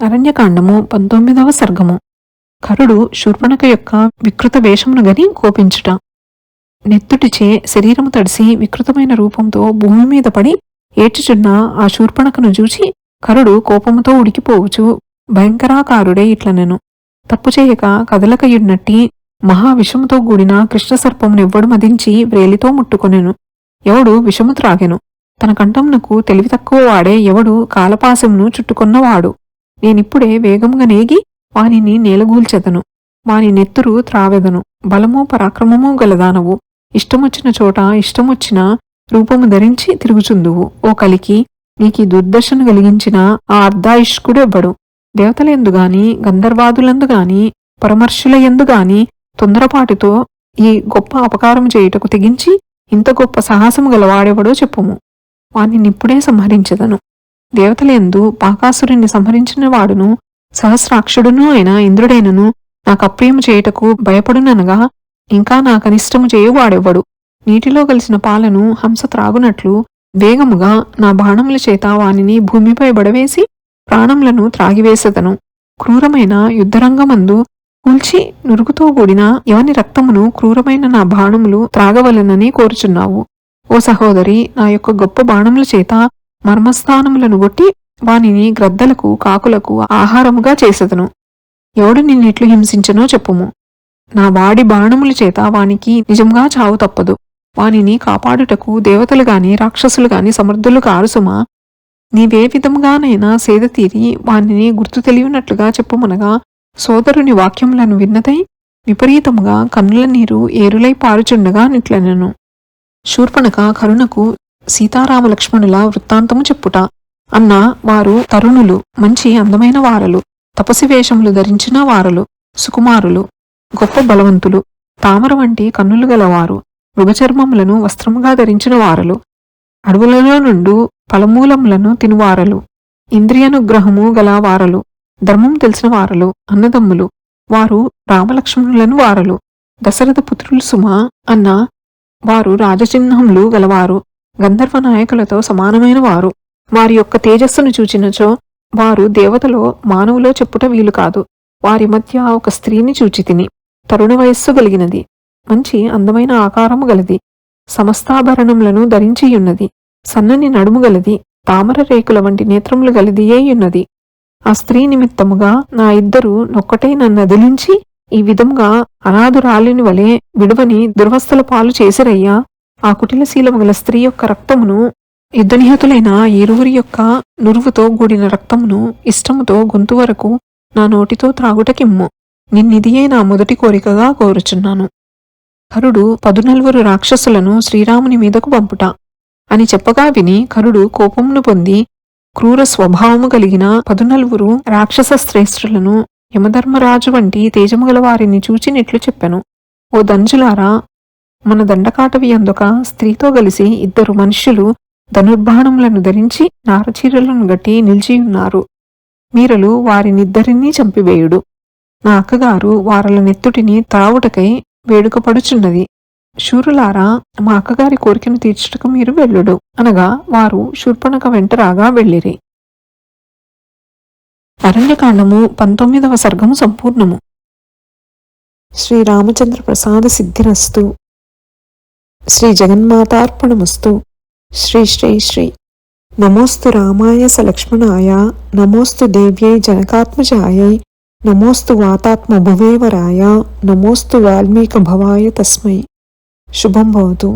అరణ్యకాండము పంతొమ్మిదవ సర్గము. కరుడు శూర్పణక యొక్క వికృత వేషమును గని కోపించుట. నెత్తుటిచే శరీరము తడిసి వికృతమైన రూపంతో భూమి మీద పడి ఏడ్చుచున్న ఆ శూర్పణకను చూచి కరుడు కోపముతో ఉడికిపోవచ్చు భయంకరాకారుడే ఇట్లనెను. తప్పు చేయక కదలకయున్నట్టి మహావిషముతో కూడిన కృష్ణసర్పమునెవ్వడు మదించి వ్రేలితో ముట్టుకొనెను. ఎవడు విషము త్రాగెను తన కంఠంనకు తెలివి తక్కువ వాడే ఎవడు కాలపాశమును చుట్టుకొన్నవాడు. నేనిప్పుడే వేగంగా నేగి వానిని నేలగూల్చెదను. వాని నెత్తురు త్రావెదను. బలము పరాక్రమము గలదానవు ఇష్టమొచ్చిన చోట ఇష్టమొచ్చిన రూపము ధరించి తిరుగుచుందువు. ఓ కలికి నీకీ దుర్దశను కలిగించిన ఆ అర్ధాయుష్కుడెవ్వడు. దేవతలెందుగాని గంధర్వాదులందుగాని పరమర్శులయందుగాని తొందరపాటుతో ఈ గొప్ప అపకారం చేయుటకు తెగించి ఇంత గొప్ప సాహసము గలవాడెవడో చెప్పుము. వానినిప్పుడే సంహరించెదను. దేవతలందు పాకాసురుణ్ణి సంహరించిన వాడును సహస్రాక్షుడును అయిన ఇంద్రుడైనను నాకు అప్రియము చేయుటకు భయపడుననగా ఇంకా నా కనిష్టము చేయువాడెవ్వడు. నీటిలో కలిసిన పాలను హంస త్రాగునట్లు వేగముగా నా బాణముల చేత వానిని భూమిపై బడవేసి ప్రాణములను త్రాగివేసెదను. క్రూరమైన యుద్ధరంగమందు కూల్చి నురుగుతో కూడిన ఎవని రక్తమును క్రూరమైన నా బాణములు త్రాగవలెనని కోరుచున్నావు. ఓ సహోదరి నా యొక్క గొప్ప బాణముల చేత మర్మస్థానములను గొట్టి వానిని గ్రద్దలకు కాకులకు ఆహారముగా చేసెదను. ఎవడు నిన్నెట్లు హింసించనో చెప్పుము. నా వాడి బాణముల చేత వానికి నిజంగా చావు తప్పదు. వానిని కాపాడుటకు దేవతలు గాని రాక్షసులు గాని సమర్థులు కారుసుమా? నీవే విధముగానైనా సేద తీరి వానిని గుర్తు తెలియనట్లుగా చెప్పుమనగా సోదరుని వాక్యములను విన్నదై విపరీతముగా కన్నుల నీరు ఏరులై పారుచుండగా నిట్లనెను. శూర్పణక కరుణకు సీతారామ లక్ష్మణుల వృత్తాంతము చెప్పుట. అన్న వారు తరుణులు మంచి అందమైన వారలు తపసి వేషములు ధరించిన వారలు సుకుమారులు గొప్ప బలవంతులు తామర వంటి కన్నులు గలవారు మృగచర్మములను వస్త్రముగా ధరించిన వారలు అడవులలో నుండు ఫలమూలములను తినువారలు ఇంద్రియనుగ్రహము గల వారలు ధర్మం తెలిసిన వారలు అన్నదమ్ములు వారు రామలక్ష్మణులను వారలు దశరథ పుత్రులు సుమ అన్న వారు రాజచిహ్నములు గలవారు గంధర్వ నాయకులతో సమానమైన వారు. వారి యొక్క తేజస్సును చూచినచో వారు దేవతలో మానవులో చెప్పుట వీలు కాదు. వారి మధ్య ఒక స్త్రీని చూచి తిని తరుణ వయస్సు కలిగినది. మంచి అందమైన ఆకారము గలది. సమస్తాభరణములను ధరించియున్నది. సన్నని నడుము గలది. తామర రేకుల వంటి నేత్రములు గలిదియేయున్నది. ఆ స్త్రీ నిమిత్తముగా నా ఇద్దరు నొక్కటై నన్నదిలించి ఈ విధముగా అనాథురాలిని వలె విడువని దుర్వస్థల పాలు చేసిరయ్యా. ఆ కుటిలశీలము గల స్త్రీ యొక్క రక్తమును యుద్ధనిహతులైన ఇరువురి యొక్క నురువుతో కూడిన రక్తమును ఇష్టముతో గొంతు వరకు నా నోటితో త్రాగుటకిమ్ము. నిన్నిదియే నా మొదటి కోరికగా కోరుచున్నాను. కరుడు పదునలువురు రాక్షసులను శ్రీరాముని మీదకు పంపుట. అని చెప్పగా విని కరుడు కోపమును పొంది క్రూర స్వభావము కలిగిన పదునలువురు రాక్షస శ్రేష్ఠులను యమధర్మరాజు వంటి తేజముగల వారిని చూచినట్లు చెప్పెను. ఓ దంజులారా మన దండకాటవి అందుక స్త్రీతో కలిసి ఇద్దరు మనుష్యులు ధనుర్బాణములను ధరించి నారచీరలను గట్టి నిలిచియున్నారు మీరలు వారినిద్దరినీ చంపివేయుడు. నా అక్కగారు వారల నెత్తుటిని తావుటకై వేడుకపడుచున్నది. శూరులారా మా అక్కగారి కోరికను తీర్చుటకు మీరు వెళ్ళుడు. అనగా వారు శూర్పణక వెంట రాగా వెళ్ళిరి. అరణ్యకాండము పంతొమ్మిదవ సర్గము సంపూర్ణము. శ్రీరామచంద్ర ప్రసాద సిద్ధిరస్తు. శ్రీ జగన్మాతార్పణమస్తు శ్రీ శ్రీ శ్రీ నమోస్తు రామాయ సలక్ష్మణాయ నమోస్తు దేవ్యై జనకాత్మజాయై నమోస్తు వాతాత్మ భువేవరాయ నమోస్తు వాల్మీక భవాయ తస్మై శుభం భవతు